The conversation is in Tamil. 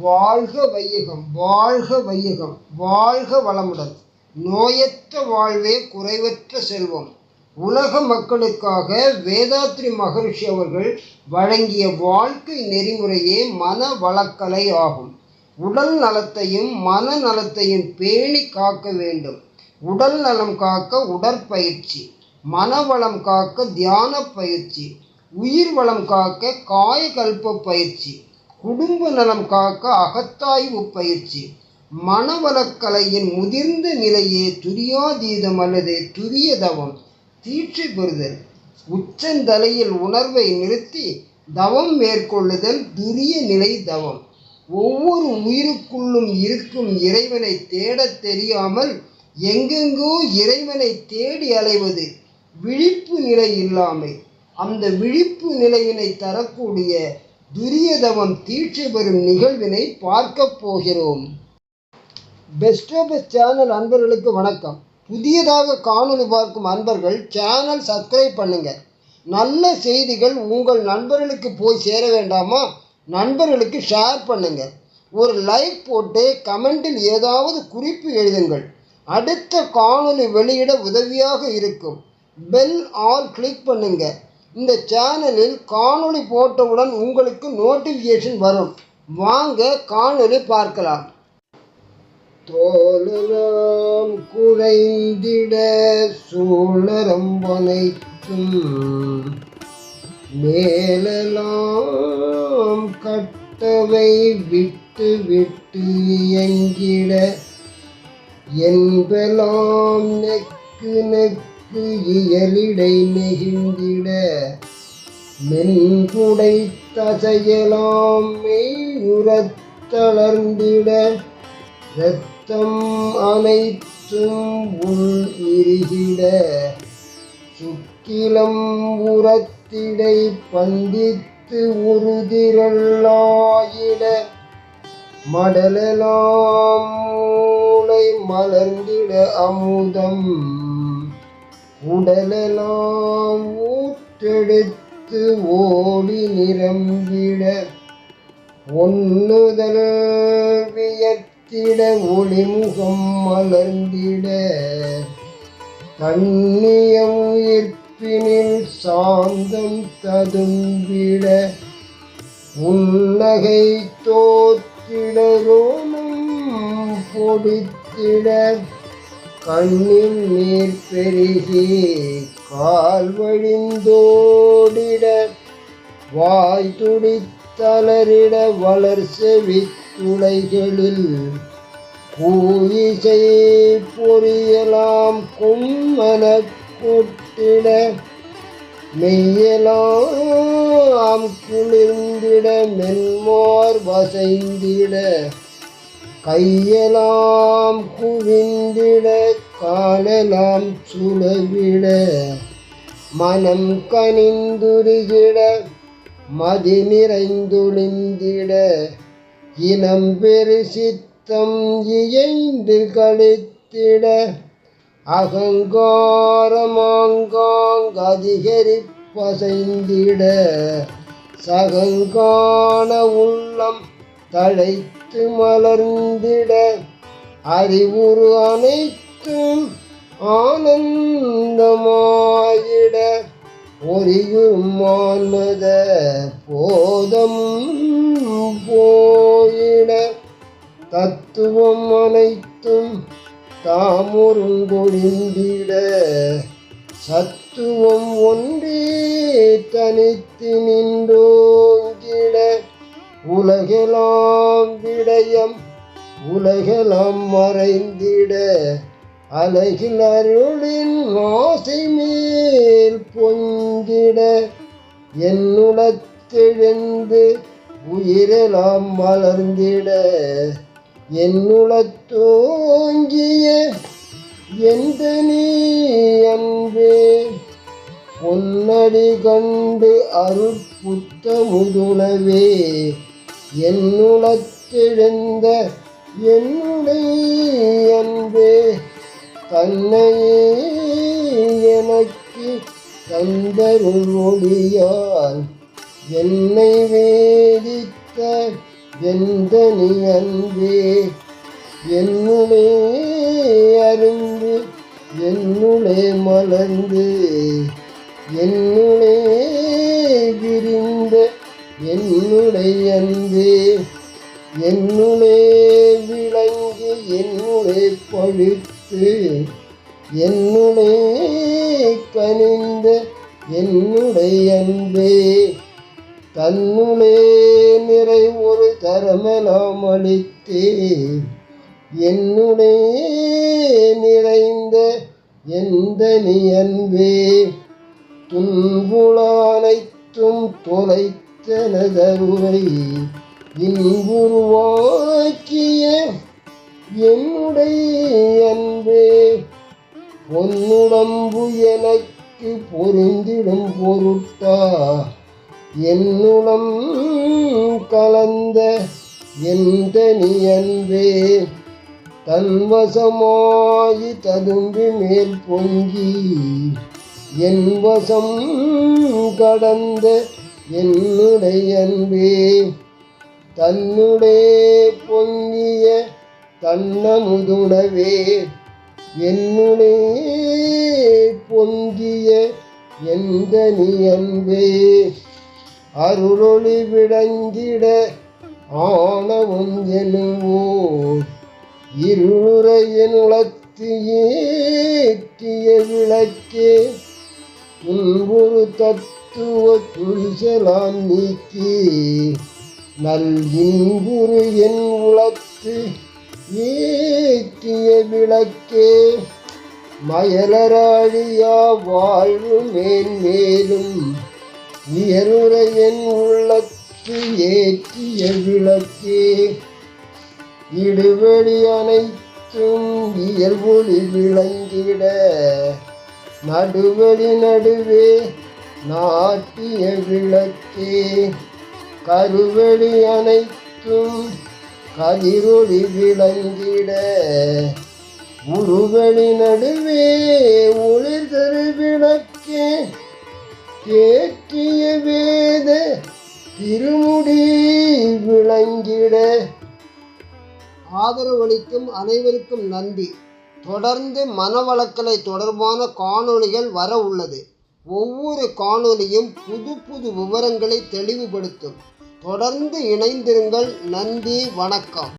வாழ்க வையகம் வாழ்க வையகம் வாழ்க வளமுடன். நோயற்ற வாழ்வே குறைவற்ற செல்வம். உலக மக்களுக்காக வேதாத்ரி மகரிஷி அவர்கள் வழங்கிய வாழ்க்கை நெறிமுறையே மன வளக்கலை ஆகும். உடல் நலத்தையும் மன நலத்தையும் பேணி காக்க வேண்டும். உடல் நலம் காக்க உடற்பயிற்சி மனவளம் காக்க தியான பயிற்சி உயிர் வளம் காக்க காயகல்ப பயிற்சி குடும்ப நலம் காக்க அகத்தாய்வு பயிற்சி மனவளக்கலையின் முதிர்ந்த நிலையே துரியாதீதம் அல்லது துரிய தவம் தீட்சை பெறுதல். உச்சந்தலையில் உணர்வை நிறுத்தி தவம் மேற்கொள்ளுதல் துரிய நிலை தவம். ஒவ்வொரு உயிருக்குள்ளும் இருக்கும் இறைவனை தேடத் தெரியாமல் எங்கெங்கோ இறைவனை தேடி அலைவது விழிப்பு நிலை இல்லாமை. அந்த விழிப்பு நிலையினை தரக்கூடிய துரியதவம் தீட்சை பெறும் நிகழ்வினை பார்க்க போகிறோம். பெஸ்ட் ஆஃப் சேனல் அன்பர்களுக்கு வணக்கம். புதியதாக காணொலி பார்க்கும் அன்பர்கள் சேனல் சப்ஸ்கிரைப் பண்ணுங்க. நல்ல செய்திகள் உங்கள் நண்பர்களுக்கு போய் சேர வேண்டாமா? நண்பர்களுக்கு ஷேர் பண்ணுங்க. ஒரு லைக் போட்டு கமெண்டில் ஏதாவது குறிப்பு எழுதுங்கள். அடுத்த காணொலி வெளியிட உதவியாக இருக்கும். பெல் ஆல் கிளிக் பண்ணுங்கள் இந்த சேனலில் காணொளி போட்டவுடன் உங்களுக்கு நோட்டிஃபிகேஷன் வரும். வாங்க காணொளி பார்க்கலாம். தோழலாம் குறைந்திட சூழரம்பனைக்கும் மேலெல்லாம் கட்டவை விட்டு விட்டு எங்கிட என்பெல்லாம் நெக்கு நெக்கு இயலிடை நெகிழ்ந்திட மென்புடை தசையலாம் மெய்யுறத்தளர்ந்திட இரத்தம் அனைத்தும் உள் இருகிட சுக்கிலம் உரத்திடை பந்தித்து உறுதிரல்லாயிட மடலெலாம் மூளை மலர்ந்திட அமுதம் உடலெல்லாம் ஊற்றெடுத்து ஓடி நிரம்பிட ஒன்னுதல் வியத்திட ஒளிமுகம் மலர்ந்திட. கண்ணிய உயிர்ப்பினில் சாந்தம் ததும்பிட உன்னகை தோற்றிடரோனும் பொடித்திட. கண்ணின் நீர் பெருகி கால் வழிந்தோடிட வாய் துடித்தளரிட வளர் செவித்துளைகளில் கூயிசை பொறியலாம் கும்மன கொட்டிட மெய்யலாம் குளிர்ந்திட மென்மோர் வசைந்திட. கையெல்லாம் குவிந்திட காலெல்லாம் சுழவிட மனம் கனிந்துருகிட மதி நிறைந்துளிந்திட இனம் பெருசித்தம் இயைந்து கழித்திட அகங்காரமாங்காங் அதிகரிப்பசைந்திட சகங்கான உள்ளம் தழைத்து மலர்ந்திட அறிவுறு அனைத்தும் ஆனந்தமாயிட. ஒரியுமானத போதம் போயிட. தத்துவம் அனைத்தும் தாமுருங்கொழிந்திட சத்துவம் ஒன்றே தனித்து நின்றோங்கிட. உலகெலாம் விடயம் உலகெலாம் மறைந்திட அழகில் அருளின் ஆசை மேல் பொங்கிட என்னுளத்தெழுந்து உயிரெலாம் மலர்ந்திட என்னுளத்தோங்கிய எந்த நீ அன்பே? பொன்னடி கண்டு அருட்புத்த முதுளவே என்னுளத்திழந்த என்னுடைய அன்பே தன்னையே எனக்கு தந்தருள் ஒளியால் என்னை வேதித்த எந்த நீ அன்பே என்னுளே அருந்து என்னுளே மலர்ந்து என்னுளே விரிந்த என்னுடைய அன்பே என்னுளே விளங்கி என்னுளே பழுத்து என்னுளே கனிந்த என்னுடைய அன்பே. தன்னுளே நிறை ஒரு தரமெல்லாம் அளித்தே. என்னுளே நிறைந்த எந்த நீ அன்பே. துன்புல தொலைத்து தொலைத்தனதருவை இன்புருவாக்கிய என்னுடைய அன்பே பொன்னுடம்பு எனக்கு பொருந்திடும் பொருட்டா என்னுடம் கலந்த எந்த நீ அன்பே தன்வசமாயி ததும்பி மேல் பொங்கி என் வசம் கடந்த என்னுடைய அன்பே தன்னுடைய பொங்கிய தன்னமுதுடவே என்னுடைய பொங்கிய எந்த நீ அன்பே. அருளொளி விளங்கிட ஆணவம் எனுவோர் இருளுரையின் உளத்து ஏற்றிய விளக்கே துன்புறு தத்துவ துரிசலாம் நீக்கி நல் இன்புரு என் உளத்து ஏற்றிய விளக்கே மயலராழியா வாழ்வு மேல் மேலும் இயலுரையன் உள்ளத்து ஏற்றிய விளக்கே. இடுவெளி அனைத்தும் இயல்பொளி விளங்கிட நடுவெளி நடுவே நாட்டிய விளக்கே கருவெளி அனைத்தும் கதிரொளி விளங்கிட. உருவெளி நடுவே ஒளிர் தரு விளக்கே தேற்றிய வேத திருமுடி விளங்கிட. ஆதரவளிக்கும் அனைவருக்கும் நன்றி. தொடர்ந்து மனவளக்கலை தொடர்பான காணொளிகள் வர உள்ளது. ஒவ்வொரு காணொலியும் புது புது விவரங்களை தெளிவுபடுத்தும். தொடர்ந்து இணைந்திருங்கள். நன்றி. வணக்கம்.